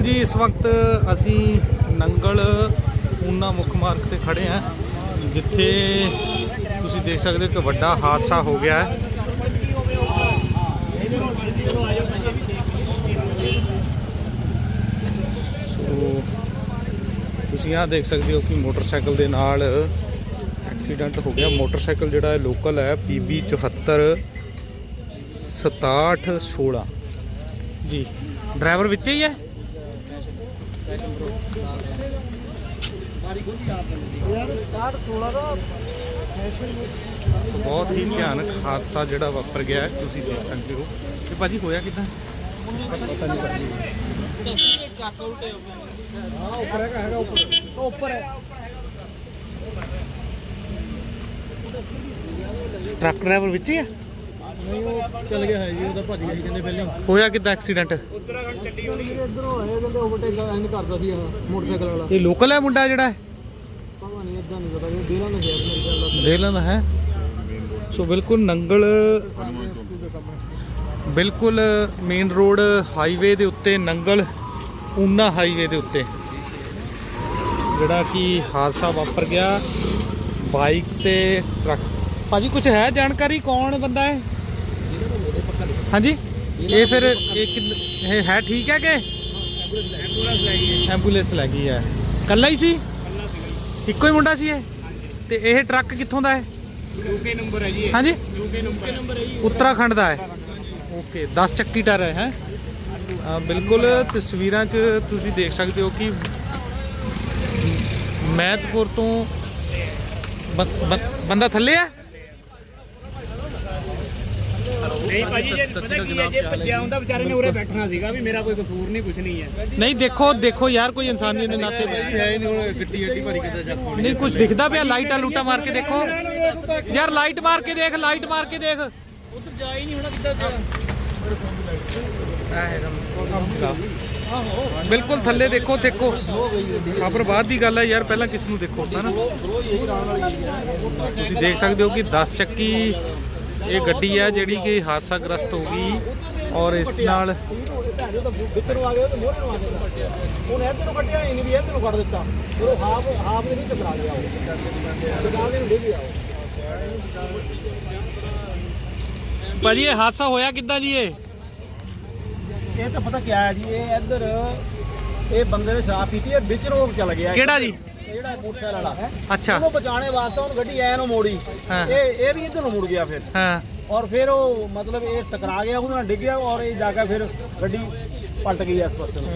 ਬਿਲਕੁਲ ਜੀ, ਇਸ ਵਕਤ ਅਸੀਂ ਨੰਗਲ ਊਨਾ ਮੁੱਖ ਮਾਰਗ ਤੇ ਖੜੇ ਆ ਜਿੱਥੇ ਤੁਸੀਂ ਦੇਖ ਸਕਦੇ ਹੋ ਕਿ ਵੱਡਾ ਹਾਦਸਾ ਹੋ ਗਿਆ ਹੈ। ਸੋ, ਤੁਸੀਂ ਆਹ ਦੇਖ ਸਕਦੇ ਹੋ ਕਿ ਮੋਟਰਸਾਈਕਲ ਦੇ ਨਾਲ ਐਕਸੀਡੈਂਟ ਹੋ ਗਿਆ। ਮੋਟਰਸਾਈਕਲ ਜਿਹੜਾ ਹੈ ਲੋਕਲ ਹੈ PB 74 6716 ਜੀ, ਡਰਾਈਵਰ ਵਿੱਚ ਹੀ ਹੈ? ਬਹੁਤ ਹੀ ਭਿਆਨਕ ਹਾਦਸਾ ਜਿਹੜਾ ਵਾਪਰ ਗਿਆ ਹੈ, ਤੁਸੀਂ ਦੇਖ ਸਕਦੇ ਹੋ। ਕਿ ਭਾਜੀ, ਹੋਇਆ ਕਿਦਾਂ? ਟਰੱਕ ਡਰਾਈਵਰ ਵਿੱਚ ਹੀ ਹੈ ਨਹੀਂ ਉਹ ਚੱਲ ਗਿਆ ਹੈ ਜੀ ਉਹਦਾ ਭੱਜ ਗਿਆ ਸੀ ਕਹਿੰਦੇ ਪਹਿਲਾਂ। ਹੋਇਆ ਕਿਦਾਂ ਐਕਸੀਡੈਂਟ? ਇਧਰੋਂ ਆਏ ਕਹਿੰਦੇ ਓਵਰਟੇਕ ਐਂਡ ਕਰਦਾ ਸੀ ਆਹ ਮੋਟਰਸਾਈਕਲ ਵਾਲਾ। ਇਹ ਲੋਕਲ ਹੈ ਮੁੰਡਾ ਜਿਹੜਾ? ਪਤਾ ਨਹੀਂ ਇਦਾਂ ਨਹੀਂ ਪਤਾ ਇਹ ਡੇਲਾ ਨਾ ਸ਼ਹਿਰ ਮੇਰੇ ਖਿਆਲ ਨਾਲ। ਦੇਖ ਦਾ ਹੈ। ਸੋ ਬਿਲਕੁਲ ਨੰਗਲ ਬਿਲਕੁਲ ਮੇਨ ਰੋਡ ਹਾਈਵੇ ਦੇ ਉੱਤੇ ਨੰਗਲ ਊਨਾ ਹਾਈਵੇ ਦੇ ਉੱਤੇ। ਜਿਹੜਾ ਕਿ ਹਾਦਸਾ ਵਾਪਰ ਗਿਆ। ਬਾਈਕ ਤੇ ਟਰੱਕ ਭਾਜੀ ਕੁਝ ਹੈ ਜਾਣਕਾਰੀ ਕੌਣ ਬੰਦਾ ਹੈ? ਹਾਂਜੀ? ਇਹ ਫਿਰ ਇਹ ਕਿੰਨ- ਇਹ ਹੈ ਠੀਕ ਹੈ ਕਿ? ਐਂਬੂਲੈਂਸ ਲੱਗੀ ਹੈ। ਕੱਲਾ ਹੀ ਸੀ? ਇੱਕੋ ਹੀ ਮੁੰਡਾ ਸੀ ਇਹ? ਤੇ ਇਹ ਟਰੱਕ ਕਿੱਥੋਂ ਦਾ ਹੈ? ਯੂਕੇ ਨੰਬਰ ਹੈ ਜੀ ਹਾਂਜੀ? ਯੂਕੇ ਨੰਬਰ ਹੈ। ਜੀ ਉੱਤਰਾਖੰਡ ਦਾ ਹੈ। ਓਕੇ 10 ਚੱਕੀ ਟਾਇਰ ਹੈ ਹੈ? ਬਿਲਕੁਲ ਤਸਵੀਰਾਂ 'ਚ ਤੁਸੀਂ ਦੇਖ ਸਕਦੇ ਹੋ ਕਿ ਮਹਿਤਪੁਰ ਤੋਂ ਬੰ- ਬੰ- ਬੰਦਾ ਥੱਲੇ ਆ ਨਹੀਂ ਭਾਜੀ ਜੇ ਪਤਾ ਕੀ ਹੈ ਜੇ ਭੱਜਿਆ ਹੁੰਦਾ ਵਿਚਾਰੇ ਨੇ ਉਰੇ ਬੈਠਣਾ ਸੀਗਾ ਵੀ ਮੇਰਾ ਕੋਈ ਕਸੂਰ ਨਹੀਂ ਕੁਝ ਨਹੀਂ ਹੈ। ਨਹੀਂ ਦੇਖੋ ਦੇਖੋ ਯਾਰ ਕੋਈ ਇਨਸਾਨੀਅਤ ਦੇ ਨਾਤੇ। ਹੈ ਨਹੀਂ ਹੁਣ ਗੱਡੀ ਅੱਡੀ ਭਾਰੀ ਕਿੱਦਾਂ ਚੱਕ ਨਹੀਂ ਕੁਝ ਦਿਖਦਾ ਪਿਆ ਲਾਈਟਾਂ ਲੂਟਾਂ ਮਾਰ ਕੇ ਦੇਖੋ। ਯਾਰ ਲਾਈਟ ਮਾਰ ਕੇ ਦੇਖ ਲਾਈਟ ਮਾਰ ਕੇ ਦੇਖ। ਉੱਧਰ ਜਾ ਹੀ ਨਹੀਂ ਹੋਣਾ ਕਿੱਦਾਂ ਬਿਲਕੁਲ ਥੱਲੇ ਦੇਖੋ ਦੇਖੋ। ਖਬਰ ਬਾਅਦ ਦੀ ਗੱਲ ਹੈ ਯਾਰ ਪਹਿਲਾਂ ਕਿਸ ਨੂੰ ਦੇਖੋ ਹੁੰਦਾ ਨਾ ਤੁਸੀਂ ਦੇਖ ਸਕਦੇ ਹੋ ਕਿ 10 ਚੱਕੀ ਇਹ ਗੱਡੀ ਹੈ ਜਿਹੜੀ ਕਿ ਹਾਦਸਾਗ੍ਰਸਤ ਹੋ ਗਈ ਔਰ ਇਸ ਨਾਲ ਵਿੱਚੋਂ ਆ ਗਿਆ ਤੇ ਮੋਹਰੇ ਨੂੰ ਆ ਗਿਆ ਹੁਣ ਇੱਧਰ ਨੂੰ ਕੱਟਿਆ ਹੀ ਨਹੀਂ ਵੀ ਇੱਧਰ ਨੂੰ ਕੱਢ ਦਿੱਤਾ ਫਿਰ ਉਹ ਹਾਫ ਹਾਫ ਦੇ ਵਿੱਚ ਟਕਰਾ ਗਿਆ ਉਹ ਟਕਰਾ ਕੇ ਨੂੰ ਡਿੱਗ ਗਿਆ ਉਹ ਭਾਜੀ ਇਹ ਹਾਦਸਾ ਹੋਇਆ ਕਿੱਦਾਂ ਜੀ ਇਹ? ਇਹ ਤਾਂ ਪਤਾ ਕਿਆ ਹੈ ਜੀ ਇਹ ਇੱਧਰ ਇਹ ਬੰਦੇ ਨੇ ਸ਼ਰਾਬ ਪੀਤੀ ਹੈ ਵਿੱਚ ਰੋਕ ਚਲ ਗਿਆ। ਕਿਹੜਾ ਜੀ? ਇਹ ਜਿਹੜਾ ਮੋਟਰਸਾਈਕਲ ਵਾਲਾ ਅੱਛਾ। ਉਹਨੂੰ ਬਚਾਉਣੇ ਵਾਸਤੇ ਉਹਨੂੰ ਗੱਡੀ ਐ ਨੂੰ ਮੋੜੀ। ਇਹ ਇਹ ਵੀ ਇੱਧਰ ਨੂੰ ਮੁੜ ਗਿਆ ਫਿਰ। ਹਾਂ। ਔਰ ਫਿਰ ਉਹ ਮਤਲਬ ਇਹ ਟਕਰਾ ਗਿਆ ਉਹਦੇ ਨਾਲ ਡਿੱਗ ਗਿਆ ਔਰ ਇਹ ਜਾ ਕੇ ਫਿਰ ਗੱਡੀ ਪਲਟ ਗਈ ਇਸ ਪਾਸੇ ਨੂੰ।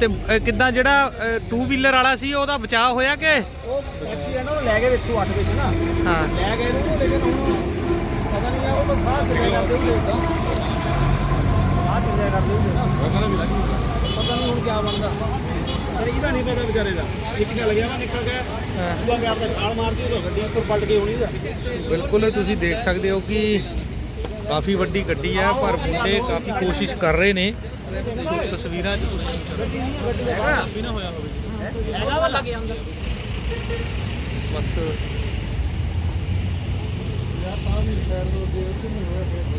ਤੇ ਕਿੱਦਾਂ ਜਿਹੜਾ 2 ਵੀਲਰ ਵਾਲਾ ਸੀ ਉਹਦਾ ਬਚਾਅ ਹੋਇਆ ਕਿ? ਉਹ ਐਕਸੀਡੈਂਟ ਉਹ ਲੈ ਗਏ 108 ਵਿੱਚ ਨਾ। ਹਾਂ। ਲੈ ਗਏ ਉਹਨੂੰ ਲੇਕਿਨ ਹੁਣ ਪਤਾ ਨਹੀਂ ਆ ਉਹ ਤਾਂ ਸਾਹ ਚੱਲਿਆ ਕਰਦੇ ਹੋਏ ਤਾਂ। ਸਾਹ ਚੱਲਿਆ ਕਰਦੇ ਹੋਏ ਨਾ। ਪਤਾ ਨਹੀਂ ਹੁਣ ਕੀ ਬਣਦਾ। ਇਹਦਾ ਨਹੀਂ ਪਤਾ ਵਿਚਾਰੇ ਦਾ? ਇੱਕ ਚੱਲ ਗਿਆ ਵਾ ਨਿਕਲ ਗਿਆ। ਦੂਆ ਗਿਆ ਆਪਣਾ ਛਾਲ ਮਾਰਦੀ ਉਹ ਗੱਡੀ ਉੱਪਰ ਪਲਟ ਗਈ ਹੋਣੀ ਦਾ। ਬਿਲਕੁਲ ਤੁਸੀਂ ਦੇਖ ਸਕਦੇ ਹੋ ਕਿ ਕਾਫੀ ਵੱਡੀ ਗੱਡੀ ਹੈ ਪਰ ਮੁੰਡੇ ਕਾਫੀ ਕੋਸ਼ਿਸ਼ ਕਰ ਰਹੇ ਨੇ। ਤਸਵੀਰਾਂ 'ਚ ਤੁਸੀਂ ਵੀ ਨਾ ਹੋਇਆ ਹੋਵੇ। ਹੈਗਾ ਵਾ ਲੱਗੇ ਅੰਦਰ। ਬਸ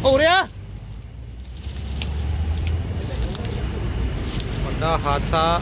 ਹੋ ਰਿਹਾ? ਵੱਡਾ ਹਾਦਸਾ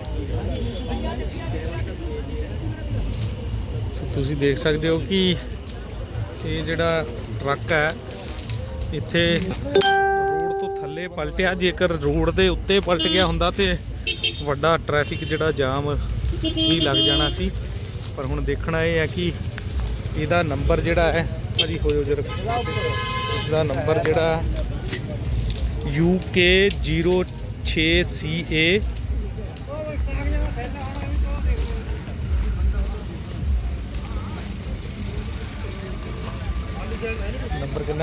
ਤੁਸੀਂ ਦੇਖ ਸਕਦੇ ਹੋ ਕਿ ਇਹ ਜਿਹੜਾ ਟਰੱਕ ਹੈ, ਇੱਥੇ ਰੋਡ ਤੋਂ ਥੱਲੇ ਪਲਟਿਆ। ਜੇਕਰ ਰੋਡ ਦੇ ਉੱਤੇ ਪਲਟ ਗਿਆ ਹੁੰਦਾ ਤੇ ਵੱਡਾ ਟ੍ਰੈਫਿਕ ਜਿਹੜਾ ਜਾਮ ਵੀ ਲੱਗ ਜਾਣਾ ਸੀ। ਪਰ ਹੁਣ ਦੇਖਣਾ ਇਹ ਹੈ ਕਿ ਇਹਦਾ ਨੰਬਰ ਜਿਹੜਾ ਹੈ, ਭਾਜੀ ਹੋਇਓ ਜਰਾ ਇਸਦਾ ਨੰਬਰ ਜਿਹੜਾ UK06CA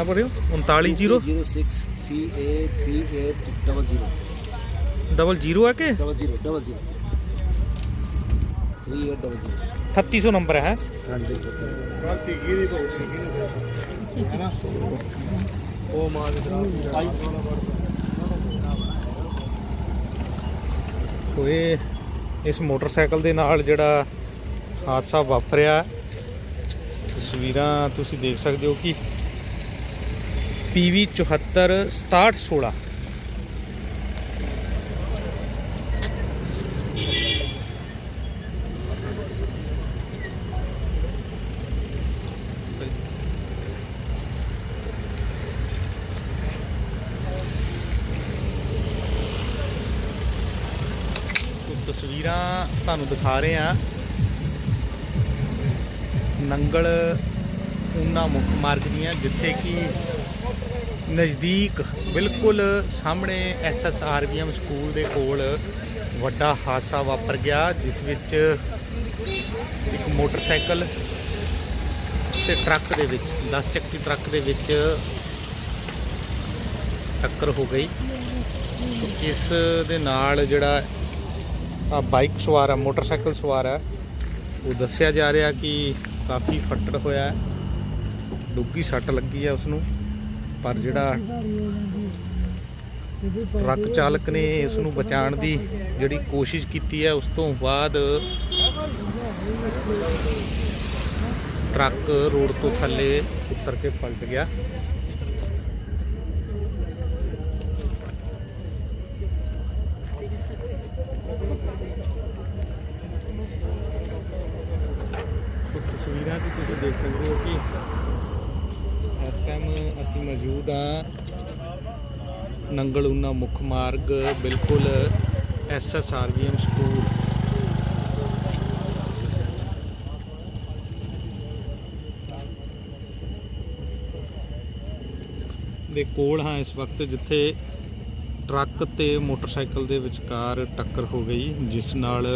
ਨੰਬਰ ਕਿੰਨਾ ਪੜਿਓ 39 ਡਬਲ ਜ਼ੀਰੋ ਹੈ ਕਿ zero double zero 3 double zero 3800 number ਹੈ ਹਾਂਜੀ ਗਲਤੀ ਕੀ ਦੀ ਭੁਗਤਣੀ ਹੈ ਨਾ ਉਹ ਮਾਰ ਦੇ ਸੋ ਇਹ ਇਸ ਮੋਟਰਸਾਈਕਲ ਦੇ ਨਾਲ ਜਿਹੜਾ ਹਾਦਸਾ ਵਾਪਰਿਆ, ਤਸਵੀਰਾਂ ਤੁਸੀਂ ਦੇਖ ਸਕਦੇ ਹੋ ਕਿ PV 74 6716 ਸੋ ਤਸਵੀਰਾਂ ਤੁਹਾਨੂੰ ਦਿਖਾ ਰਹੇ ਹਾਂ। ਨੰਗਲ ਉਨਾ ਮੁੱਖ ਮਾਰਗ ਦੀਆਂ, ਜਿੱਥੇ ਕਿ ਨਜ਼ਦੀਕ ਬਿਲਕੁਲ ਸਾਹਮਣੇ ਐਸਐਸਆਰਬੀਐਮ ਸਕੂਲ ਦੇ ਕੋਲ ਵੱਡਾ ਹਾਦਸਾ ਵਾਪਰ ਗਿਆ, ਜਿਸ ਵਿੱਚ ਇੱਕ ਮੋਟਰਸਾਈਕਲ ਤੇ ਟਰੱਕ ਦੇ ਵਿੱਚ 10 ਚੱਕੀ ਟਰੱਕ ਦੇ ਵਿੱਚ ਟੱਕਰ ਹੋ ਗਈ। ਇਸ ਦੇ ਨਾਲ ਜਿਹੜਾ ਆ ਬਾਈਕ ਸਵਾਰ ਆ, ਮੋਟਰਸਾਈਕਲ ਸਵਾਰ ਆ, ਉਹ ਦੱਸਿਆ ਜਾ ਰਿਹਾ ਕਿ ਕਾਫੀ ਫੱਟੜ ਹੋਇਆ ਹੈ। ਡੁੱਗੀ ਸੱਟ ਲੱਗੀ ਹੈ ਉਸ ਨੂੰ ਪਰ ਜਿਹੜਾ ਟਰੱਕ ਚਾਲਕ ਨੇ ਇਸ ਨੂੰ ਬਚਾਉਣ ਦੀ ਜਿਹੜੀ ਕੋਸ਼ਿਸ਼ ਕੀਤੀ ਹੈ, ਉਸ ਤੋਂ ਬਾਅਦ ਟਰੱਕ ਰੋਡ ਤੋਂ ਥੱਲੇ ਉਤਰ ਕੇ ਪਲਟ ਗਿਆ ਸੋ ਤਸਵੀਰਾਂ 'ਚ ਤੁਸੀਂ ਦੇਖ ਸਕਦੇ ਹੋ ਕਿ ਇਸ ਟਾਈਮ ਅਸੀਂ ਮੌਜੂਦ ਆ। ਨੰਗਲ ਉਨਾ ਮੁੱਖ ਮਾਰਗ, ਬਿਲਕੁਲ ਐਸਐਸਆਰਬੀਐਮ ਸਕੂਲ। ਦੇ ਕੋਲ ਹਾਂ, ਇਸ ਵਕਤ ਜਿੱਥੇ ਟਰੱਕ ਤੇ ਮੋਟਰਸਾਈਕਲ ਦੇ ਵਿਚਕਾਰ ਟੱਕਰ ਹੋ ਗਈ, ਜਿਸ ਨਾਲ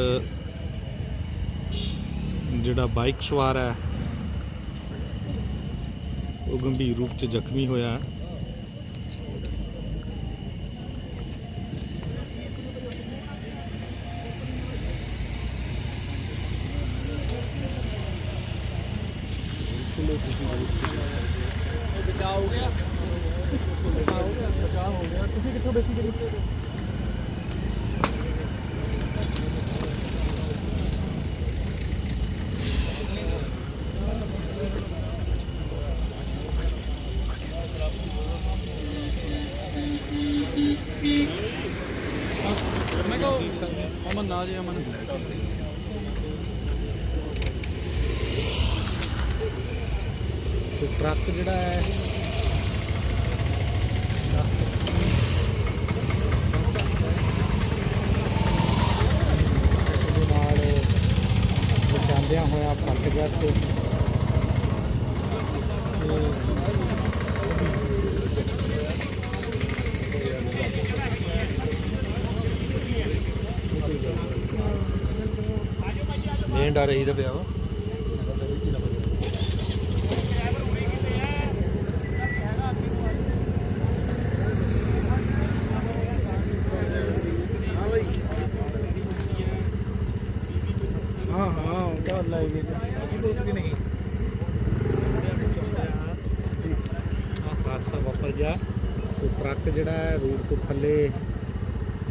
ਜਿਹੜਾ ਬਾਈਕ ਸਵਾਰ ਹੈ ਉਹ ਗੰਭੀਰ ਰੂਪ 'ਚ ਜ਼ਖਮੀ ਹੋਇਆ ਬਚਾਅ ਹੋ ਗਿਆ ਬਚਾਅ ਹੋ ਗਿਆ ਬਚਾਅ ਹੋ ਗਿਆ ਤੁਸੀਂ ਕਿੱਥੋਂ ਬੈਠੀ ਜੀ ਮੈਂ ਕੋ ਅਮਨ ਨਾ ਜੀ ਅਮਨ। ਤੇ ਟਰੱਕ ਜਿਹੜਾ ਹੈ ਉਹਦੇ ਨਾਲ ਬਚਾਉਂਦਿਆਂ ਹੋਇਆ ਪਲਟ ਗਿਆ ਤੇ ਮੇਨ ਡਰ ਇਹੀ ਪਿਆ ਵਾ ਹਾਂ ਹਾਂ ਉਹਦਾ ਲਾਈਵ ਕੁਝ ਵੀ ਨਹੀਂ ਹਾਦਸਾ ਵਾਪਰ ਗਿਆ ਤੇ ਟਰੱਕ ਜਿਹੜਾ ਹੈ ਰੋਡ ਤੋਂ ਥੱਲੇ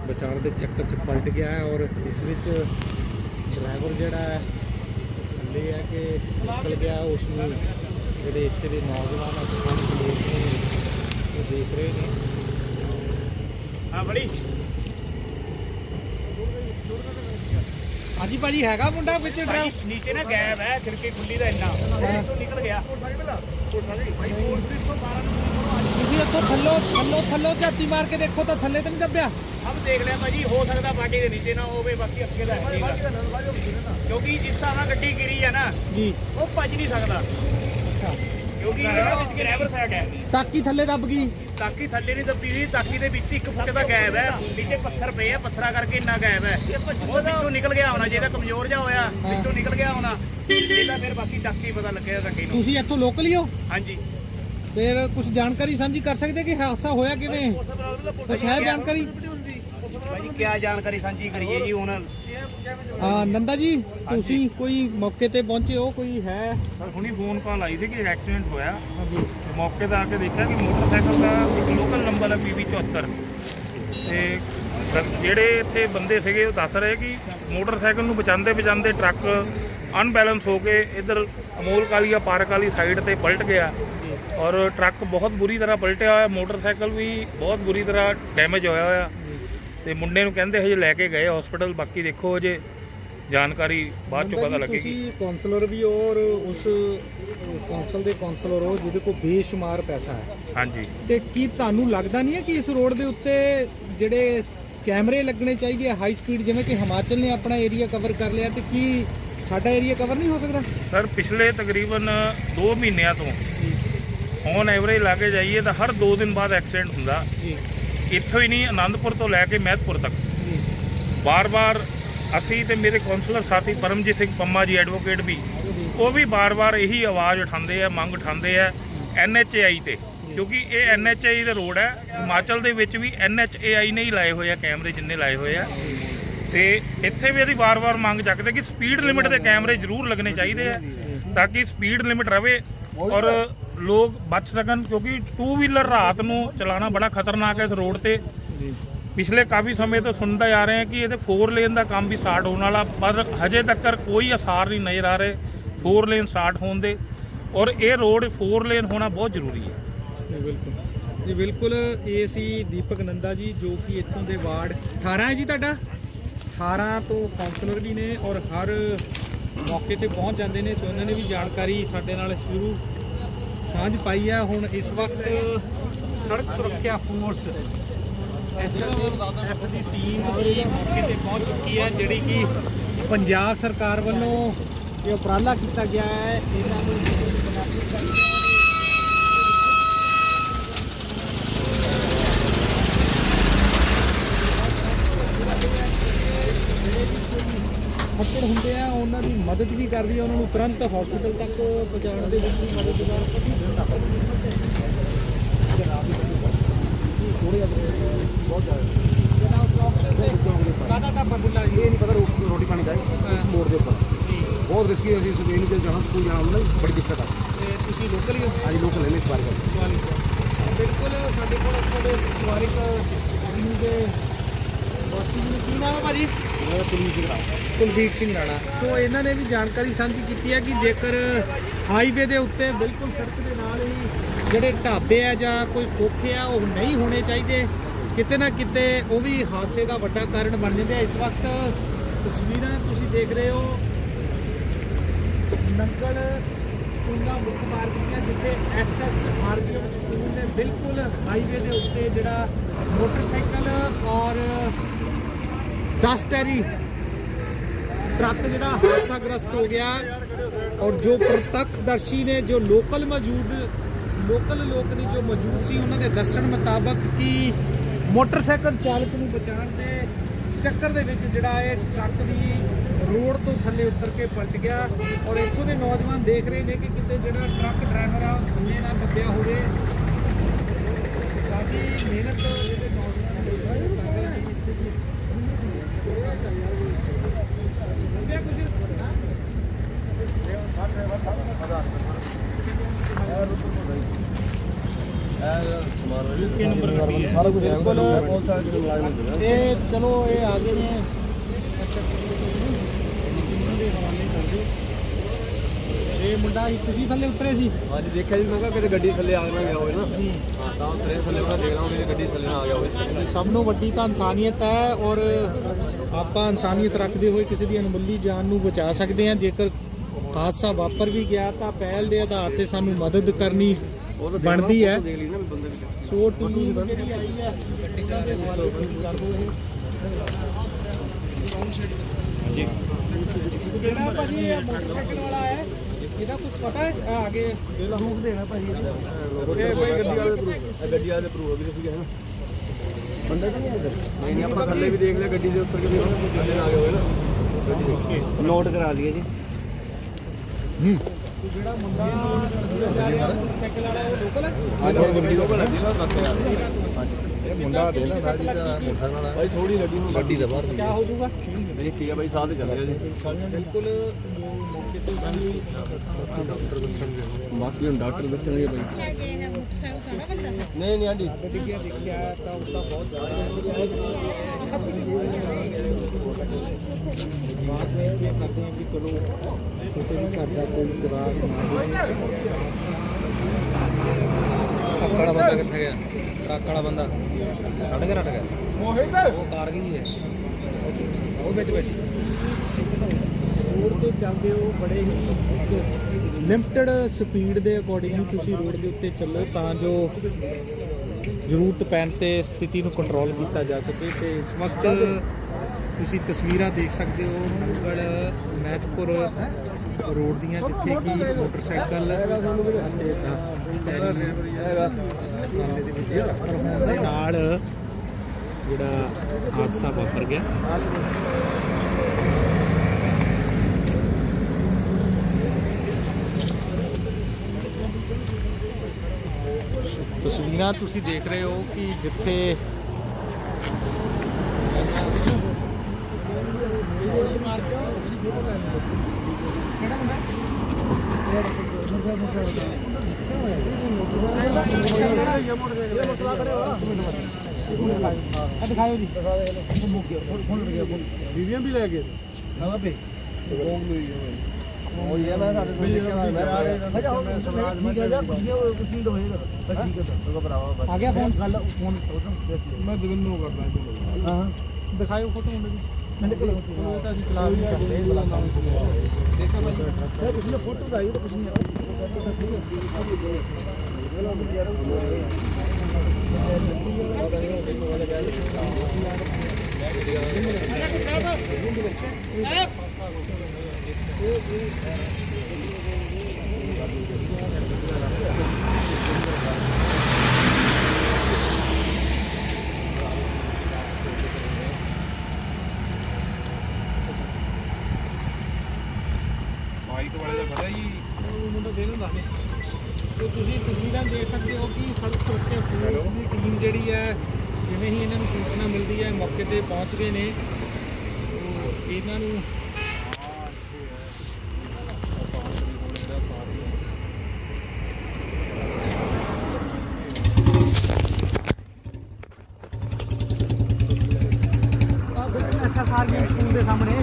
ਬਚਾਉਣ ਦੇ ਚੱਕਰ 'ਚ ਪਲਟ ਗਿਆ ਔਰ ਇਸ ਵਿੱਚ ਡਰਾਈਵਰ ਜਿਹੜਾ ਹੈ ਥੱਲੇ ਹੈ ਕਿ ਨਿਕਲ ਗਿਆ ਉਸ ਨੂੰ। ਜਿਹੜੇ ਇੱਥੇ ਦੇ ਨੌਜਵਾਨ ਆ ਸਥਾਨਕ ਲੋਕ ਨੇ ਉਹ ਦੇਖ ਰਹੇ ਨੇ। ਹਾਂ ਬੜੀ। ਹਾਂਜੀ ਭਾਜੀ ਹੈਗਾ ਮੁੰਡਾ ਵਿੱਚ ਭਾਈ ਨੀਚੇ ਨਾ ਗੈਪ ਹੈ ਖਿੜਕੀ ਖੁੱਲੀ ਦਾ ਇੰਨਾ। ਤੋਂ ਨਿਕਲ ਗਿਆ। ਤੁਸੀਂ ਇੱਥੋਂ ਥੱਲੋਂ ਥੱਲੋਂ ਥੱਲੋਂ ਝਾਤੀ ਮਾਰ ਕੇ ਦੇਖੋ ਤਾਂ ਥੱਲੇ ਤਾਂ ਨਹੀਂ ਦੱਬਿਆ। ਸਭ ਦੇਖ ਲਿਆ ਭਾਜੀ ਹੋ ਸਕਦਾ ਬਾਡੀ ਦੇ ਨੀਚੇ ਨਾ ਹੋਵੇ ਬਾਕੀ ਅੱਗੇ ਦਾ ਹੈ ਕਿਉਂਕਿ ਜਿਸ ਹਿਸਾਬ ਨਾਲ ਗੱਡੀ ਗਿਰੀ ਹੈ ਨਾ ਜੀ। ਉਹ ਭੱਜ ਨਹੀਂ ਸਕਦਾ। ਕਿਉਂਕਿ ਇਹਦੇ ਵਿੱਚ ਡਰਾਈਵਰ ਸਾਈਡ ਹੈ। ਤਾਕੀ ਥੱਲੇ ਦੱਬ ਗਈ। ਤਾਕੀ ਥੱਲੇ ਨਹੀਂ ਦੱਬੀ ਹੋਈ ਤਾਕੀ ਦੇ ਵਿੱਚ ਇੱਕ ਫੁੱਟ ਦਾ ਗੈਪ ਹੈ। ਨੀਚੇ ਪੱਥਰ ਪਏ ਆ ਪੱਥਰਾਂ ਕਰਕੇ ਇੰਨਾ ਗੈਪ ਹੈ। ਉਹ ਵਿੱਚੋਂ ਨਿਕਲ ਗਿਆ ਹੋਣਾ ਜਿਹਦਾ ਕਮਜ਼ੋਰ ਜਾ ਹੋਇਆ ਵਿੱਚੋਂ ਨਿਕਲ ਗਿਆ ਹੋਣਾ। ਇਹਦਾ ਫਿਰ ਬਾਕੀ ਤਾਕੀ ਪਤਾ ਲੱਗੇਗਾ ਗੱਡੀ ਨੂੰ। ਤੁਸੀਂ ਇੱਥੋਂ ਲੋਕਲ ਹੀ ਹੋ? ਹਾਂਜੀ। ਫਿਰ ਕੁਝ ਜਾਣਕਾਰੀ ਸਾਂਝੀ ਕਰ ਸਕਦੇ ਕਿ ਹਾਦਸਾ ਹੋਇਆ ਕਿਵੇਂ? ਕੁਝ ਹੈ ਜਾਣਕਾਰੀ? ਭਾਈ ਕੀ ਜਾਣਕਾਰੀ ਸਾਂਝੀ ਕਰੀਏ ਜੀ ਹੁਣ? ਹਾਂ ਨੰਦਾ ਜੀ ਤੁਸੀਂ ਕੋਈ ਮੌਕੇ ਤੇ ਪਹੁੰਚੇ ਹੋ? ਕੋਈ ਹੈ? ਸਰ ਹੁਣੀ ਫੋਨ ਕਾਲ ਆਈ ਸੀ ਕਿ ਐਕਸੀਡੈਂਟ ਹੋਇਆ। ਹਾਂਜੀ। ਮੌਕੇ ਤੇ ਆ ਕੇ ਦੇਖਿਆ ਕਿ ਮੋਟਰਸਾਈਕਲ ਦਾ ਇੱਕ ਲੋਕਲ ਨੰਬਰ ਹੈ PB 74 ਤੇ ਜਿਹੜੇ ਇੱਥੇ ਬੰਦੇ ਸੀਗੇ ਉਹ ਦੱਸ ਰਹੇ ਕਿ ਮੋਟਰਸਾਈਕਲ ਨੂੰ ਬਚਾਉਂਦੇ ਬਚਾਉਂਦੇ ਟਰੱਕ ਅਨਬੈਲੈਂਸ ਹੋ ਕੇ ਇਧਰ ਅਮੋਲ ਕਾਲੀਆ ਪਾਰਕ ਵਾਲੀ ਸਾਈਡ ਤੇ ਪਲਟ ਗਿਆ। ਔਰ ਟਰੱਕ ਬਹੁਤ ਬੁਰੀ ਤਰ੍ਹਾਂ ਪਲਟਿਆ ਹੋਇਆ ਮੋਟਰਸਾਈਕਲ ਵੀ ਬਹੁਤ ਬੁਰੀ ਤਰ੍ਹਾਂ ਡੈਮੇਜ ਹੋਇਆ ਹੋਇਆ। ਤੇ ਮੁੰਡੇ ਨੂੰ ਕਹਿੰਦੇ ਹਜੇ ਲੈ ਕੇ ਗਏ ਹਸਪੀਟਲ ਬਾਕੀ ਦੇਖੋ ਹਜੇ ਜਾਣਕਾਰੀ ਬਾਅਦ ਚੋਂ ਪਤਾ ਲੱਗੇਗੀ। ਤੁਸੀਂ ਕਾਉਂਸਲਰ ਵੀ ਔਰ ਉਸ ਕੌਂਸਲ ਦੇ ਕਾਉਂਸਲਰ ਹੋ ਜਿਹਦੇ ਕੋਲ ਬੇਸ਼ੁਮਾਰ ਪੈਸਾ ਹੈ। ਹਾਂਜੀ। ਤੇ ਕੀ ਤੁਹਾਨੂੰ ਲੱਗਦਾ ਨਹੀਂ ਹੈ ਕਿ ਇਸ ਰੋਡ ਦੇ ਉੱਤੇ ਜਿਹੜੇ ਕੈਮਰੇ ਲੱਗਣੇ ਚਾਹੀਦੇ ਆ ਹਾਈ ਸਪੀਡ ਜਿਵੇਂ ਕਿ ਹਿਮਾਚਲ ਨੇ ਆਪਣਾ ਏਰੀਆ ਕਵਰ ਕਰ ਲਿਆ ਤੇ ਕੀ ਸਾਡਾ ਏਰੀਆ ਕਵਰ ਨਹੀਂ ਹੋ ਸਕਦਾ? ਸਰ ਪਿਛਲੇ ਤਕਰੀਬਨ 2 ਮਹੀਨਿਆਂ ਤੋਂ ਔਨ ਐਵਰੇਜ ਲਾ ਕੇ ਜਾਈਏ ਤਾਂ ਹਰ 2 ਦਿਨ ਬਾਅਦ ਐਕਸੀਡੈਂਟ ਹੁੰਦਾ। ਜੀ। ਇੱਥੋਂ ਹੀ ਨਹੀਂ ਆਨੰਦਪੁਰ ਤੋਂ ਲੈ ਕੇ ਮਹਿਤਪੁਰ ਤੱਕ। ਜੀ। ਬਾਰ-ਬਾਰ ਅਸੀਂ ਤੇ ਮੇਰੇ ਕਾਉਂਸਲਰ ਸਾਥੀ ਪਰਮਜੀਤ ਸਿੰਘ ਪੰਮਾ ਜੀ ਐਡਵੋਕੇਟ ਵੀ ਉਹ ਵੀ ਬਾਰ-ਬਾਰ ਇਹੀ ਆਵਾਜ਼ ਉਠਾਉਂਦੇ ਆ ਮੰਗ ਉਠਾਉਂਦੇ ਆ ਐਨਐਚਏਆਈ ਤੇ। ਕਿਉਂਕਿ ਇਹ ਐਨਐਚਏਆਈ ਦੇ ਰੋਡ ਹੈ ਹਿਮਾਚਲ ਦੇ ਵਿੱਚ ਵੀ ਐਨਐਚਏਆਈ ਨੇ ਹੀ ਲਾਏ ਹੋਏ ਆ ਕੈਮਰੇ ਜਿੰਨੇ ਲਾਏ ਹੋਏ ਆ। ਤੇ ਇੱਥੇ ਵੀ ਅਸੀਂ ਵਾਰ-ਵਾਰ ਮੰਗ ਚੱਕਦੇ ਕਿ ਸਪੀਡ ਲਿਮਿਟ ਦੇ ਕੈਮਰੇ ਜ਼ਰੂਰ ਲੱਗਣੇ ਚਾਹੀਦੇ ਆ ਤਾਂ ਕਿ ਸਪੀਡ ਲਿਮਿਟ ਰਵੇ ਔਰ ਲੋਕ ਬਚ ਸਕਣ ਕਿਉਂਕਿ ਟੂ ਵੀਲਰ ਰਾਤ ਨੂੰ ਚਲਾਉਣਾ ਬੜਾ ਖਤਰਨਾਕ ਹੈ ਇਸ ਰੋਡ ਤੇ। ਪਿਛਲੇ ਕਾਫੀ ਸਮੇਂ ਤੋਂ ਸੁਣਦਾ ਆ ਰਹੇ ਹਾਂ ਕਿ ਇਹਦੇ 4 ਲੇਨ ਦਾ ਕੰਮ ਵੀ ਸਟਾਰਟ ਹੋਣ ਵਾਲਾ ਪਰ ਹਜੇ ਤੱਕ ਕੋਈ ਅਸਾਰ ਨਹੀਂ ਨਜ਼ਰ ਆ ਰਹੇ 4 ਲੇਨ ਸਟਾਰਟ ਹੋਣ ਦੇ। ਔਰ ਇਹ ਰੋਡ 4 ਲੇਨ ਹੋਣਾ ਬਹੁਤ ਜ਼ਰੂਰੀ ਹੈ। ਬਿਲਕੁਲ। ਜੀ ਬਿਲਕੁਲ ਇਹ ਸੀ ਦੀਪਕ ਨੰਦਾ ਜੀ ਜੋ ਕਿ ਇੱਥੋਂ ਦੇ ਵਾਰਡ 18 ਹੈ ਜੀ ਤੁਹਾਡਾ? 18 ਤੋਂ ਕਾਉਂਸਲਰ ਵੀ ਨੇ ਔਰ ਹਰ ਮੌਕੇ ਤੇ ਪਹੁੰਚ ਜਾਂਦੇ ਨੇ ਸੋ ਉਹਨਾਂ ਨੇ ਵੀ ਜਾਣਕਾਰੀ ਸਾਡੇ ਨਾਲ ਸ਼ੁਰੂ ਸਾਂਝ ਪਾਈ ਹੈ ਹੁਣ ਇਸ ਵਕਤ ਸੜਕ ਸੁਰੱਖਿਆ ਫੋਰਸ ਐਸਐਸਐਫ ਦੀ ਟੀਮ ਵੀ ਮੌਕੇ ਤੇ ਪਹੁੰਚ ਚੁੱਕੀ ਹੈ, ਜਿਹੜੀ ਕਿ ਪੰਜਾਬ ਸਰਕਾਰ ਵੱਲੋਂ ਇਹ ਉਪਰਾਲਾ ਕੀਤਾ ਗਿਆ ਹੈ। ਇਹਨਾਂ ਨੂੰ ਫੱਕੜ ਹੁੰਦੇ ਆ ਉਹਨਾਂ ਦੀ ਮਦਦ ਵੀ ਕਰਦੀ ਹੈ ਉਹਨਾਂ ਨੂੰ ਤੁਰੰਤ ਹਸਪੀਟਲ ਤੱਕ ਪਹੁੰਚਾਉਣ ਦੇ ਵਿੱਚ ਵੀ ਮਦਦਗਾਰ ਕਰਦੀ ਹੈ ਕਾਦਾ ਟਾਪਾ ਬੁੱਲਾ ਜੀ ਇਹ ਨਹੀਂ ਪਤਾ ਰੋ- ਰੋਟੀ ਪਾਣੀ ਦਾ ਮੋੜ ਦੇ ਉੱਪਰ ਬਹੁਤ ਰਿਸਕੀ ਅਸੀਂ ਸਵੇਰ ਨੂੰ ਜਾਣਾ ਸਕੂਲ ਜਾਣਾ ਹੁੰਦਾ ਜੀ, ਬੜੀ ਦਿੱਕਤ ਆ। ਤੇ ਤੁਸੀਂ ਲੋਕਲ ਹੀ ਹੋ? ਅੱਜ ਲੋਕਲ ਨੇ ਇਸ ਬਾਰੇ ਗੱਲ ਬਿਲਕੁਲ ਸਾਡੇ ਕੋਲ ਇੱਥੋਂ ਦੇ ਸਵਾਰਿਕ ਟੀਮ ਦੇ ਵਾਸੀ ਜੀ ਕੀ ਨਾਮ ਹੈ ਭਾਜੀ? ਮੇਰਾ ਪੁਲਿਸ ਸਿੰਘ ਕੁਲਦੀਪ ਸਿੰਘ ਰਾਣਾ। ਸੋ ਇਹਨਾਂ ਨੇ ਵੀ ਜਾਣਕਾਰੀ ਸਾਂਝੀ ਕੀਤੀ ਹੈ ਕਿ ਜੇਕਰ ਹਾਈਵੇ ਦੇ ਉੱਤੇ ਬਿਲਕੁਲ ਸੜਕ ਦੇ ਨਾਲ ਹੀ ਜਿਹੜੇ ਢਾਬੇ ਆ ਜਾਂ ਕੋਈ ਖੋਖੇ ਆ, ਉਹ ਨਹੀਂ ਹੋਣੇ ਚਾਹੀਦੇ, ਕਿਤੇ ਨਾ ਕਿਤੇ ਉਹ ਵੀ ਹਾਦਸੇ ਦਾ ਵੱਡਾ ਕਾਰਨ ਬਣ ਜਾਂਦੇ ਆ। ਇਸ ਵਕਤ ਤਸਵੀਰਾਂ ਤੁਸੀਂ ਦੇਖ ਰਹੇ ਹੋ। ਨੰਗਲ ਕੁੰਡਾ ਮੁੱਖ ਮਾਰਗ ਦੀਆਂ, ਜਿੱਥੇ ਐਸਐਸ ਆਰਪੀਐਮ ਸਕੂਲ ਦੇ ਬਿਲਕੁਲ ਹਾਈਵੇ ਦੇ ਉੱਤੇ ਜਿਹੜਾ ਮੋਟਰਸਾਈਕਲ ਔਰ 10 ਟੈਰੀ ਟਰੱਕ ਜਿਹੜਾ ਹਾਦਸਾਗ੍ਰਸਤ ਹੋ ਗਿਆ ਔਰ ਜੋ ਪ੍ਰਤੱਖਦਰਸ਼ੀ ਨੇ, ਜੋ ਲੋਕਲ ਮੌਜੂਦ, ਲੋਕਲ ਲੋਕ ਨੇ ਜੋ ਮੌਜੂਦ ਸੀ, ਉਹਨਾਂ ਦੇ ਦੱਸਣ ਮੁਤਾਬਕ ਕਿ ਮੋਟਰਸਾਈਕਲ ਚਾਲਕ ਨੂੰ ਬਚਾਉਣ ਦੇ ਚੱਕਰ ਦੇ ਵਿੱਚ ਜਿਹੜਾ ਇਹ ਟਰੱਕ ਵੀ ਰੋਡ ਤੋਂ ਥੱਲੇ ਉਤਰ ਕੇ ਪਲਟ ਗਿਆ ਔਰ ਇੱਥੋਂ ਦੇ ਨੌਜਵਾਨ ਦੇਖ ਰਹੇ ਨੇ ਕਿ ਕਿਤੇ ਜਿਹੜਾ ਟਰੱਕ ਡਰਾਈਵਰ ਆ ਉਹ ਥੱਲੇ ਨਾ ਦੱਬਿਆ ਹੋਵੇ। ਕਾਫੀ ਮਿਹਨਤ ਜਿਹੜੇ ਨੌਜਵਾਨ ਨੇ ਕਰ ਰਹੇ ਨੇ ਸਾਰਾ ਕੁਝ ਬਹੁਤ ਸਾਰੇ ਜਿਹੜੇ ਮੁਲਾਜ਼ਮ ਹੁੰਦੇ ਨੇ ਇਹ ਚਲੋ ਇਹ ਆ ਗਏ ਨੇ ਇਹ ਮੁੰਡਾ ਹੀ ਤੁਸੀਂ ਥੱਲੇ ਉਤਰੇ ਸੀ ਹਾਂਜੀ ਦੇਖਿਆ ਜੀ ਮੈਂ ਕਿਹਾ ਕਿਤੇ ਗੱਡੀ ਥੱਲੇ ਆ ਨਾ ਗਿਆ ਹੋਵੇ ਨਾ। ਹਾਂ। ਤਾਂ ਤੇਰੇ ਥੱਲੇ ਉਹਨਾਂ ਦੇਖਣਾ ਉਹਨੇ ਗੱਡੀ ਥੱਲੇ ਨਾ ਆ ਗਿਆ ਹੋਵੇ। ਸਭ ਨੂੰ ਵੱਡੀ ਤਾਂ ਇਨਸਾਨੀਅਤ ਹੈ ਔਰ ਆਪਾਂ ਇਨਸਾਨੀਅਤ ਰੱਖਦੇ ਹੋਏ ਕਿਸੇ ਦੀ ਅਨਮੁੱਲੀ ਜਾਨ ਨੂੰ ਬਚਾ ਸਕਦੇ ਹਾਂ। ਜੇਕਰ ਹਾਦਸਾ ਵਾਪਰ ਵੀ ਗਿਆ ਤਾਂ ਪਹਿਲ ਦੇ ਆਧਾਰ ਤੇ ਸਾਨੂੰ ਮਦਦ ਕਰਨੀ ਬਣਦੀ ਹੈ। ਨਾ ਬੰਦੇ ਸੋ ਟੀਮ ਜਿਹੜੀ ਆਈ ਹੈ ਕਿਹੜਾ ਭਾਜੀ ਇਹ ਮੋਟਰਸਾਈਕਲ ਵਾਲਾ ਹੈ। ਇਹਦਾ ਕੁਝ ਪਤਾ ਹੈ? ਆ ਆਗੇ ਪ੍ਰੂਫ ਦੇਣਾ ਭਾਜੀ। ਇਹ ਕੋਈ ਗੱਡੀ ਵਾਲੇ ਪ੍ਰੂਫ ਗੱਡੀ ਵਾਲੇ ਪ੍ਰੂਫ ਵੀ ਦੇਖੀ ਹੈ ਬੰਦਾ ਤਾਂ ਨਹੀਂ ਇੱਧਰ। ਨਹੀਂ ਆਪਾਂ ਥੱਲੇ ਵੀ ਦੇਖ ਲਿਆ ਗੱਡੀ ਦੇ ਉੱਤਰ ਕੇ ਵੀ ਉਹਨੇ ਥੱਲੇ ਨਾ ਆ ਗਿਆ ਹੋਵੇ ਨਾ। ਨੋਟ ਕਰਾ ਲਈਏ ਜੀ। ਜਿਹੜਾ ਮੁੰਡਾ ਮੋਟਰਸਾਈਕਲ ਵਾਲਾ ਉਹ ਲੋਕਲ ਹੈ ਹਾਂਜੀ ਗੱਡੀ ਲੋਕਲ ਹੈ ਜੀ ਨਾ ਦੱਸਿਆ ਇਹ ਮੁੰਡਾ ਦੇ ਨਾ ਸਾਜੀ ਦਾ ਮੋਟਰਸਾਈਕਲ ਵਾਲਾ ਭਾਈ ਥੋੜੀ ਗੱਡੀ ਨੂੰ ਗੱਡੀ ਦਾ ਬਾਹਰ ਕੀ ਹੋ ਜਾਊਗਾ ਦੇਖ ਕੇ ਭਾਈ ਸਾਹ ਤੇ ਚੱਲ ਰਿਹਾ ਜੀ ਬਿਲਕੁਲ ਮੌਕੇ ਤੇ ਸਾਨੂੰ ਡਾਕਟਰ ਦੱਸਣ ਦੇ ਬਾਕੀ ਹੁਣ ਡਾਕਟਰ ਦੱਸਣਗੇ ਭਾਈ ਲੈ ਗਏ ਹੈ ਮੋਟਰਸਾਈਕਲ ਖੜਾ ਬੰਦਾ ਨਹੀਂ ਨਹੀਂ ਆਂਟੀ। ਦੇਖਿਆ ਤਾਂ ਉਹਦਾ ਬਹੁਤ ਜ਼ਿਆਦਾ ਬਾਤ ਵਿੱਚ ਇਹ ਕਰਦੇ ਹਾਂ ਕਿ ਚਲੋ ਕਿਸੇ ਵੀ ਘਰ ਦਾ ਕੋਈ ਸੁਰਾਗ ਨਾ ਟਰੱਕ ਵਾਲਾ ਬੰਦਾ ਕਿੱਥੇ ਗਿਆ? ਟਰੱਕ ਵਾਲਾ ਬੰਦਾ। ਛੱਡ ਕੇ ਰੱਟ ਗਿਆ। ਉਹ ਕਾਰ ਗਈ ਹੈ? ਉਹ ਵਿੱਚ ਬੈਠੀ। ਰੋਡ ਤੇ ਚੱਲਦੇ ਹੋ, ਬੜੇ ਹੀ ਲਿਮਟਿਡ ਸਪੀਡ ਦੇ ਅਕੋਰਡਿੰਗਲੀ ਤੁਸੀਂ ਰੋਡ ਦੇ ਉੱਤੇ ਚੱਲੋ ਤਾਂ ਜੋ ਜ਼ਰੂਰਤ ਪੈਣ ਤੇ ਸਥਿਤੀ ਨੂੰ ਕੰਟਰੋਲ ਕੀਤਾ ਜਾ ਸਕੇ ਤੇ ਇਸ ਵਕਤ ਤੁਸੀਂ ਤਸਵੀਰਾਂ ਦੇਖ ਸਕਦੇ ਹੋ ਮੁਗਲ ਮਹਿਤਪੁਰ ਰੋਡ ਦੀਆਂ, ਜਿੱਥੇ ਕਿ ਮੋਟਰਸਾਈਕਲ ਅਤੇ 10 ਦੇ ਨਾਲ ਜਿਹੜਾ ਹਾਦਸਾ ਵਾਪਰ ਗਿਆ। ਤਸਵੀਰਾਂ ਤੁਸੀਂ ਦੇਖ ਰਹੇ ਹੋ ਕਿ ਜਿੱਥੇ ਬੀਬੀਆਂ ਵੀ ਲੈ ਗਏ। ਉਹ ਇਹ ਮੈਂ ਸਾਡੇ ਤੋਂ ਦੇਖਿਆ ਮੈਂ। ਅੱਛਾ ਉਹ ਠੀਕ ਹੈ ਜਾਂ ਕੁਝ ਨਹੀਂ ਕੁਝ ਨਹੀਂ ਹੋਏਗਾ। ਠੀਕ ਹੈ ਸਰ ਭਰਾਵਾ ਆ ਗਿਆ ਫੋਨ ਗੱਲ ਫੋਨ ਮੈਂ ਦਵਿੰਦਰ ਨੂੰ ਕਰਦਾ ਹਾਂ ਦਿਖਾਇਓ ਫੋਟੋ ਮੁੰਡੇ ਦੀ। ਬਿਲਕੁਲ ਉਹ ਤਾਂ ਅਸੀਂ ਚਲਾ ਨਹੀਂ ਸਕਦੇ ਬਲਾ ਨਾਮ ਦੇਖੋ ਭਾਈ, ਤੁਸੀਂ ਨੇ ਫੋਟੋ ਦਾ ਇਹ ਕੁਝ ਨਹੀਂ ਆ ਸਾਹਿਬ ਜਿਵੇਂ ਹੀ ਇਹਨਾਂ ਨੂੰ ਸੂਚਨਾ ਮਿਲਦੀ ਹੈ ਮੌਕੇ ਤੇ ਪਹੁੰਚ ਗਏ ਨੇ। ਇਹਨਾਂ ਨੂੰ ਸਕੂਲ ਦੇ ਸਾਹਮਣੇ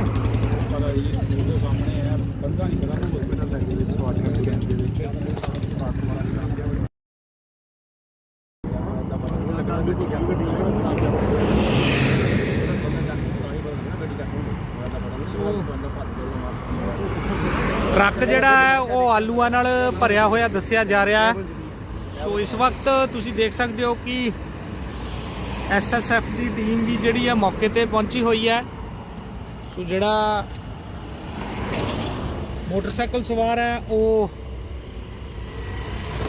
ਪਤਾ ਜੀ ਸਕੂਲ ਦੇ ਸਾਹਮਣੇ ਹੈ ਬੰਦਾ ਨਹੀਂ ਪਤਾ ਨਾ ਹਸਪੀਟਲ ਲੈ ਕੇ ਵਿੱਚ ਤੁਹਾਡੇ ਦੇ ਕੈਂਪ ਦੇ ਵਿੱਚ ਟਰੱਕ ਵਾਲਾ ਨਿਕਲ ਗਿਆ ਦਾ ਪਤਾ ਨਹੀਂ ਲੱਗਾ ਵੀ ਠੀਕ ਹੈ ਗੱਡੀ ਟਰੱਕ ਜਿਹੜਾ ਹੈ, ਉਹ ਆਲੂਆਂ ਨਾਲ ਭਰਿਆ ਹੋਇਆ ਦੱਸਿਆ ਜਾ ਰਿਹਾ ਹੈ। ਸੋ ਇਸ ਵਕਤ ਤੁਸੀਂ ਦੇਖ ਸਕਦੇ ਹੋ ਕਿ ਐਸਐਸਐਫ ਦੀ ਟੀਮ ਵੀ ਜਿਹੜੀ ਹੈ ਮੌਕੇ ਤੇ ਪਹੁੰਚੀ ਹੋਈ ਹੈ। ਸੋ ਜਿਹੜਾ ਮੋਟਰਸਾਈਕਲ ਸਵਾਰ ਹੈ, ਉਹ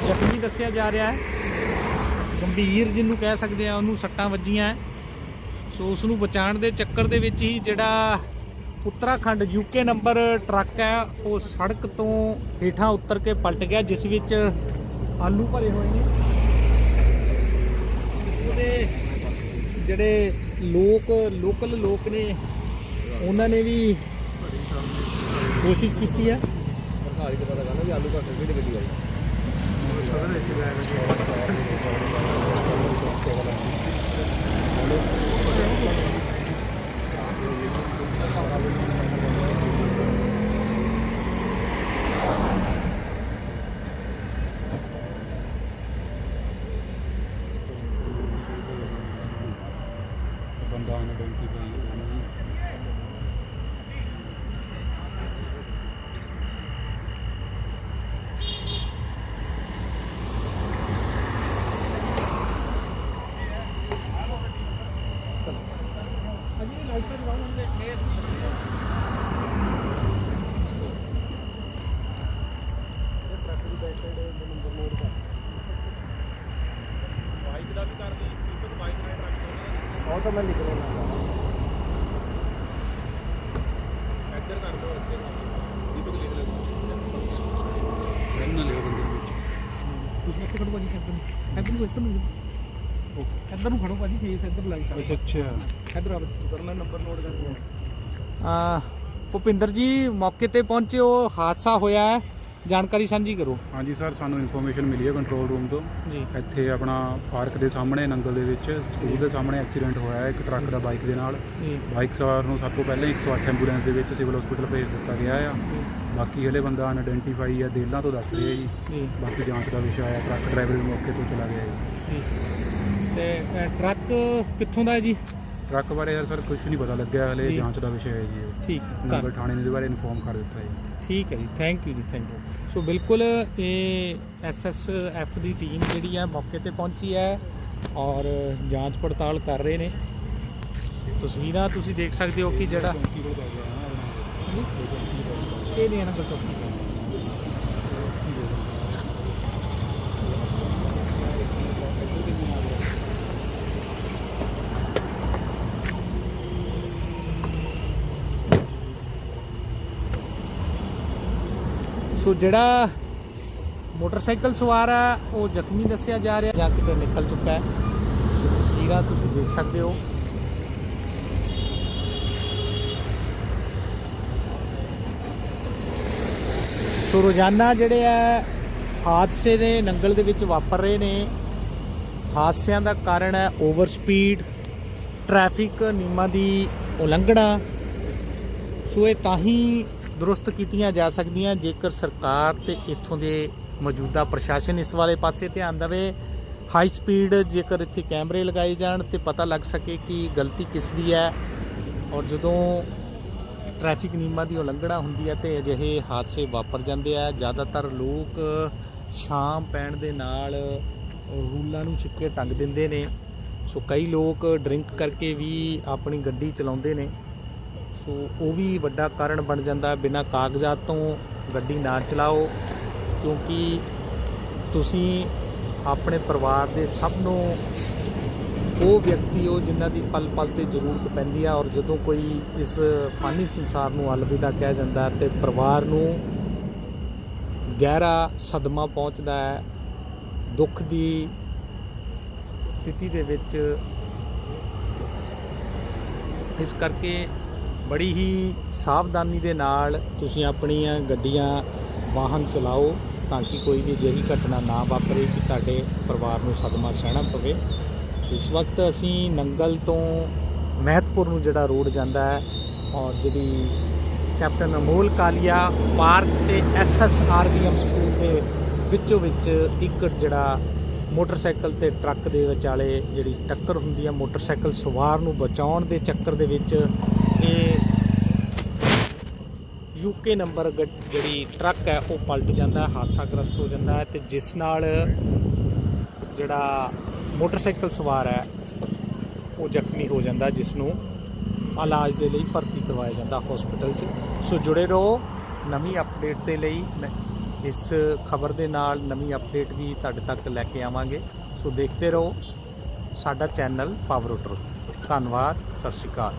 ਜ਼ਖਮੀ ਦੱਸਿਆ ਜਾ ਰਿਹਾ ਹੈ। ਗੰਭੀਰ ਜਿਹਨੂੰ ਕਹਿ ਸਕਦੇ ਆ ਉਹਨੂੰ ਸੱਟਾਂ ਵੱਜੀਆਂ ਸੋ ਉਸ ਨੂੰ ਬਚਾਉਣ ਦੇ ਚੱਕਰ ਦੇ ਵਿੱਚ ਹੀ ਜਿਹੜਾ ਉੱਤਰਾਖੰਡ ਯੂਕੇ ਨੰਬਰ ਟਰੱਕ ਹੈ, ਉਹ ਸੜਕ ਤੋਂ ਹੇਠਾਂ ਉਤਰ ਕੇ ਪਲਟ ਗਿਆ, ਜਿਸ ਵਿੱਚ ਆਲੂ ਭਰੇ ਹੋਏ ਨੇ। ਉਹਦੇ ਜਿਹੜੇ ਲੋਕ ਲੋਕਲ ਲੋਕ ਨੇ, ਉਹਨਾਂ ਨੇ ਵੀ ਕੋਸ਼ਿਸ਼ ਕੀਤੀ ਹੈ। ਸਰਕਾਰੀ ਤੇ ਪਤਾ ਕਰਨਾ ਵੀ ਆਲੂ ਘੱਟ ਕਿਹੜੀ ਗੱਡੀ ਆਈ ਬੰਦਾ ਆਨ ਆਇਡੈਂਟੀਫਾਈ ਉਹ ਤਾਂ ਮੈਂ ਲਿਖ ਲੈਣਾ ਦੇਖੋ ਇੱਧਰ ਨੂੰ। ਖੜੋ ਭਾਜੀ ਫੇਸ ਇੱਧਰ ਲਾਈਟ ਅੱਛਾ ਅੱਛਾ। ਇੱਧਰ ਆ ਬੱਚੀ ਕਰਨਾ ਨੰਬਰ ਨੋਟ ਕਰਕੇ ਆ ਭੁਪਿੰਦਰ ਜੀ ਮੌਕੇ ਤੇ ਪਹੁੰਚੇ ਹੋ ਹਾਦਸਾ ਹੋਇਆ ਹੈ। ਜਾਣਕਾਰੀ ਸਾਂਝੀ ਕਰੋ। ਹਾਂਜੀ ਸਰ ਸਾਨੂੰ ਇਨਫੋਰਮੇਸ਼ਨ ਮਿਲੀ ਹੈ ਕੰਟਰੋਲ ਰੂਮ ਤੋਂ। ਜੀ। ਇੱਥੇ ਆਪਣਾ ਪਾਰਕ ਦੇ ਸਾਹਮਣੇ ਨੰਗਲ ਦੇ ਵਿੱਚ ਸਕੂਲ ਦੇ ਸਾਹਮਣੇ ਐਕਸੀਡੈਂਟ ਹੋਇਆ ਹੈ ਇੱਕ ਟਰੱਕ ਦਾ ਬਾਈਕ ਦੇ ਨਾਲ। ਜੀ। ਬਾਈਕ ਸਵਾਰ ਨੂੰ ਸਭ ਤੋਂ ਪਹਿਲਾਂ 108 ਐਂਬੂਲੈਂਸ ਦੇ ਵਿੱਚ ਸਿਵਲ ਹਸਪੀਟਲ ਭੇਜ ਦਿੱਤਾ ਗਿਆ ਆ। ਬਾਕੀ ਹਲੇ ਬੰਦਾ ਅਨਆਇਡੈਂਟੀਫਾਈ ਆ ਦੇਲਾਂ ਤੋਂ ਦੱਸ ਰਹੇ ਆ ਜੀ। ਬਾਕੀ ਜਾਂਚ ਦਾ ਵਿਸ਼ਾ ਹੈ ਟਰੱਕ ਡਰਾਈਵਰ ਵੀ ਮੌਕੇ ਤੋਂ ਚਲਾ ਗਿਆ ਜੀ। ਤੇ ਅ, ਟਰੱਕ ਕਿੱਥੋਂ ਦਾ ਹੈ ਜੀ? ਟਰੱਕ ਬਾਰੇ ਯਾਰ ਸਰ ਕੁਝ ਨਹੀਂ ਪਤਾ ਲੱਗਿਆ ਹਲੇ ਜੀ। ਜਾਂਚ ਦਾ ਵਿਸ਼ਾ ਹੈ ਜੀ ਇਹ। ਠੀਕ ਨੰਗਲ ਧੰਨ- ਥਾਣੇ ਨੇ ਇਹਦੇ ਬਾਰੇ ਇਨਫੋਰਮ ਕਰ ਦਿੱਤਾ ਜੀ। ਠੀਕ ਹੈ ਜੀ ਥੈਂਕ ਯੂ ਜੀ ਥੈਂਕ ਯੂ ਸੋ ਬਿਲਕੁਲ ਇਹ ਐਸਐਸਐਫ ਦੀ ਟੀਮ ਜਿਹੜੀ ਹੈ ਮੌਕੇ ਤੇ ਪਹੁੰਚੀ ਹੈ ਔਰ ਜਾਂਚ ਪੜਤਾਲ ਕਰ ਰਹੇ ਨੇ। ਤਸਵੀਰਾਂ ਤੁਸੀਂ ਦੇਖ ਸਕਦੇ ਹੋ ਕਿ ਜਿਹੜਾ ਇਹ ਨਹੀਂ ਨਾ ਸੋ ਜਿਹੜਾ ਮੋਟਰਸਾਈਕਲ ਸਵਾਰ ਹੈ, ਉਹ ਜ਼ਖਮੀ ਦੱਸਿਆ ਜਾ ਰਿਹਾ। ਜਾਂ ਕਿਤੇ ਨਿਕਲ ਚੁੱਕਾ ਹੈ। ਤਸਵੀਰਾਂ ਤੁਸੀਂ ਦੇਖ ਸਕਦੇ ਹੋ। ਸੋ ਰੋਜ਼ਾਨਾ ਜਿਹੜੇ ਆ ਹਾਦਸੇ ਨੇ, ਨੰਗਲ ਦੇ ਵਿੱਚ ਵਾਪਰ ਰਹੇ ਨੇ। ਹਾਦਸਿਆਂ ਦਾ ਕਾਰਨ ਹੈ ਓਵਰ ਸਪੀਡ ਟ੍ਰੈਫਿਕ ਨਿਯਮਾਂ ਦੀ ਉਲੰਘਣਾ। ਸੋ ਇਹ ਤਾਂ ਹੀ ਦਰੁਸਤ ਕੀਤੀਆਂ ਜਾ ਸਕਦੀਆਂ ਜੇਕਰ ਸਰਕਾਰ ਤੇ ਇੱਥੋਂ ਦੇ ਮੌਜੂਦਾ ਪ੍ਰਸ਼ਾਸਨ ਇਸ ਵਾਲੇ ਪਾਸੇ ਧਿਆਨ ਦੇਵੇ। ਹਾਈ ਸਪੀਡ ਜੇਕਰ ਇੱਥੇ ਕੈਮਰੇ ਲਗਾਏ ਜਾਣ ਤੇ ਪਤਾ ਲੱਗ ਸਕੇ ਕਿ ਗਲਤੀ ਕਿਸ ਦੀ ਹੈ। ਔਰ ਜਦੋਂ ਟ੍ਰੈਫਿਕ ਨਿਯਮਾਂ ਦੀ ਉਲੰਘਣਾ ਹੁੰਦੀ ਹੈ ਤੇ ਅਜਿਹੇ ਹਾਦਸੇ ਵਾਪਰ ਜਾਂਦੇ ਆ। ਜ਼ਿਆਦਾਤਰ ਲੋਕ ਸ਼ਾਮ ਪੈਣ ਦੇ ਨਾਲ ਰੂਲਾਂ ਨੂੰ ਛਿੱਕੇ ਟੰਗ ਦਿੰਦੇ ਨੇ। ਸੋ ਕਈ ਲੋਕ ਡਰਿੰਕ ਕਰਕੇ ਵੀ ਆਪਣੀ ਗੱਡੀ ਚਲਾਉਂਦੇ ਨੇ। ਸੋ ਉਹ ਵੀ ਵੱਡਾ ਕਾਰਨ ਬਣ ਜਾਂਦਾ। ਬਿਨਾਂ ਕਾਗਜ਼ਾਤ ਤੋਂ ਗੱਡੀ ਨਾ ਚਲਾਓ, ਕਿਉਂਕਿ ਤੁਸੀਂ ਆਪਣੇ ਪਰਿਵਾਰ ਦੇ ਸਭ ਨੂੰ ਉਹ ਵਿਅਕਤੀ, ਉਹ ਜਿਨ੍ਹਾਂ ਦੀ ਪਲ ਪਲ ਤੇ ਜ਼ਰੂਰਤ ਪੈਂਦੀ ਆ ਔਰ ਜਦੋਂ ਕੋਈ ਇਸ ਫਾਨੀ ਸੰਸਾਰ ਨੂੰ ਅਲਵਿਦਾ ਕਹਿ ਜਾਂਦਾ ਹੈ ਤੇ ਪਰਿਵਾਰ ਨੂੰ ਗਹਿਰਾ ਸਦਮਾ ਪਹੁੰਚਦਾ ਹੈ, ਦੁੱਖ ਦੀ ਸਥਿਤੀ ਦੇ ਵਿੱਚ ਇਸ ਕਰਕੇ ਬੜੀ ਹੀ ਸਾਵਧਾਨੀ ਦੇ ਨਾਲ ਤੁਸੀਂ ਆਪਣੀਆਂ ਗੱਡੀਆਂ, ਵਾਹਨ ਚਲਾਓ ਤਾਂ ਕਿ ਕੋਈ ਵੀ ਅਜਿਹੀ ਘਟਨਾ ਨਾ ਵਾਪਰੇ ਕਿ ਤੁਹਾਡੇ ਪਰਿਵਾਰ ਨੂੰ ਸਦਮਾ ਸਹਿਣਾ ਪਵੇ। ਇਸ ਵਕਤ ਅਸੀਂ ਨੰਗਲ ਤੋਂ ਮਹਿਤਪੁਰ ਨੂੰ ਜਿਹੜਾ ਰੋਡ ਜਾਂਦਾ ਹੈ ਔਰ ਜਿਹੜੀ ਕੈਪਟਨ ਅਮੋਲ ਕਾਲੀਆ ਪਾਰਕ ਤੇ ਐਸਐਸਆਰਬੀਐਮ ਸਕੂਲ ਦੇ ਵਿੱਚੋਂ ਵਿੱਚ ਇੱਕ ਜਿਹੜਾ ਮੋਟਰਸਾਈਕਲ ਤੇ ਟਰੱਕ ਦੇ ਵਿਚਾਲੇ ਜਿਹੜੀ ਟੱਕਰ ਹੁੰਦੀ ਹੈ, ਮੋਟਰਸਾਈਕਲ ਸਵਾਰ ਨੂੰ ਬਚਾਉਣ ਦੇ ਚੱਕਰ ਦੇ ਵਿੱਚ ਇਹ ਯੂਕੇ ਨੰਬਰ ਗੱਡ- ਜਿਹੜੀ ਟਰੱਕ ਹੈ, ਉਹ ਪਲਟ ਜਾਂਦਾ ਹਾਦਸਾ ਗ੍ਰਸਤ ਹੋ ਜਾਂਦਾ ਹੈ ਤੇ ਜਿਸ ਨਾਲ ਜਿਹੜਾ ਮੋਟਰਸਾਈਕਲ ਸਵਾਰ ਹੈ, ਉਹ ਜ਼ਖਮੀ ਹੋ ਜਾਂਦਾ ਜਿਸ ਨੂੰ ਇਲਾਜ ਦੇ ਲਈ ਭਰਤੀ ਕਰਵਾਇਆ ਜਾਂਦਾ ਹਸਪੀਟਲ 'ਚ। ਸੋ ਜੁੜੇ ਰਹੋ, ਨਵੀਂ ਅਪਡੇਟ ਦੇ ਲਈ ਨ- ਇਸ ਖਬਰ ਦੇ ਨਾਲ ਨਵੀਂ ਅਪਡੇਟ ਵੀ ਤੁਹਾਡੇ ਤੱਕ ਲੈ ਕੇ ਆਵਾਂਗੇ। ਸੋ ਦੇਖਦੇ ਰਹੋ, ਸਾਡਾ ਚੈਨਲ ਪਾਵਰ ਟਰੁੱਥ ਧੰਨਵਾਦ, ਸਤਿ ਸ਼੍ਰੀ ਅਕਾਲ।